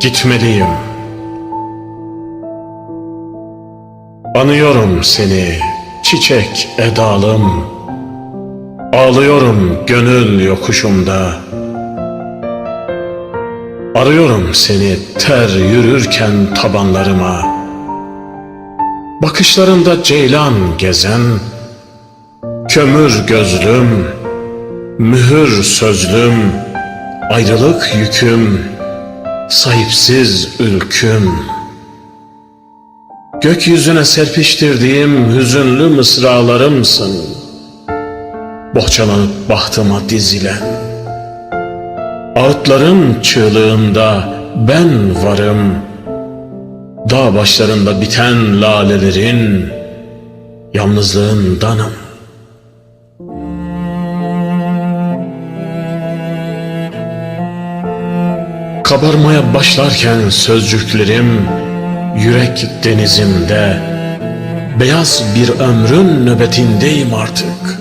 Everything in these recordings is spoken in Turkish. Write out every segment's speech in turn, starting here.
Gitmeliyim. Anıyorum seni çiçek edalım. Ağlıyorum gönül yokuşumda. Arıyorum seni ter yürürken tabanlarıma. Bakışlarında ceylan gezen, kömür gözlüm, mühür sözlüm, ayrılık yüküm, sahipsiz ülküm. Gökyüzüne serpiştirdiğim hüzünlü mısralarımsın. Bohçalanıp bahtıma dizilen. Ağıtların çığlığında ben varım. Dağ başlarında biten lalelerin yalnızlığındanım. Kabarmaya başlarken sözcüklerim yürek denizimde beyaz bir ömrün nöbetindeyim artık.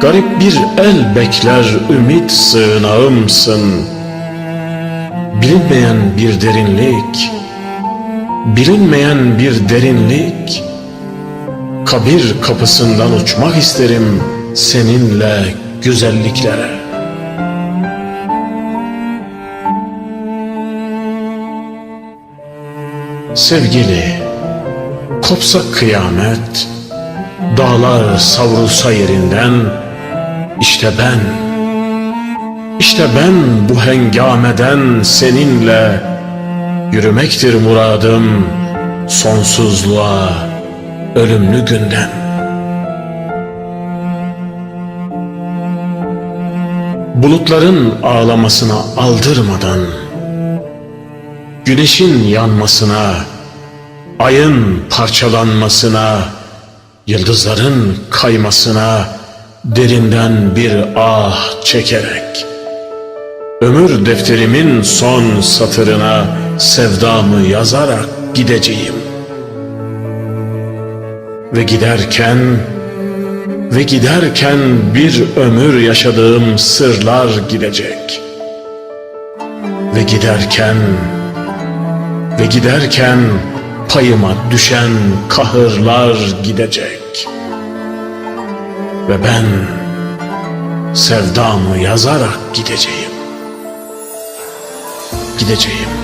Garip bir el bekler ümit sığınağımsın. Bilinmeyen bir derinlik, bilinmeyen bir derinlik. Kabir kapısından uçmak isterim seninle güzelliklere. Sevgili, kopsa kıyamet, dağlar savrulsa yerinden, işte ben, işte ben bu hengameden seninle yürümektir muradım sonsuzluğa, ölümlü günden. Bulutların ağlamasına aldırmadan, Güneşin yanmasına, ayın parçalanmasına, yıldızların kaymasına derinden bir ah çekerek ömür defterimin son satırına sevdamı yazarak gideceğim. Ve giderken ve giderken bir ömür yaşadığım sırlar gidecek. Ve giderken ve giderken payıma düşen kahırlar gidecek. Ve ben sevdamı yazarak gideceğim. Gideceğim.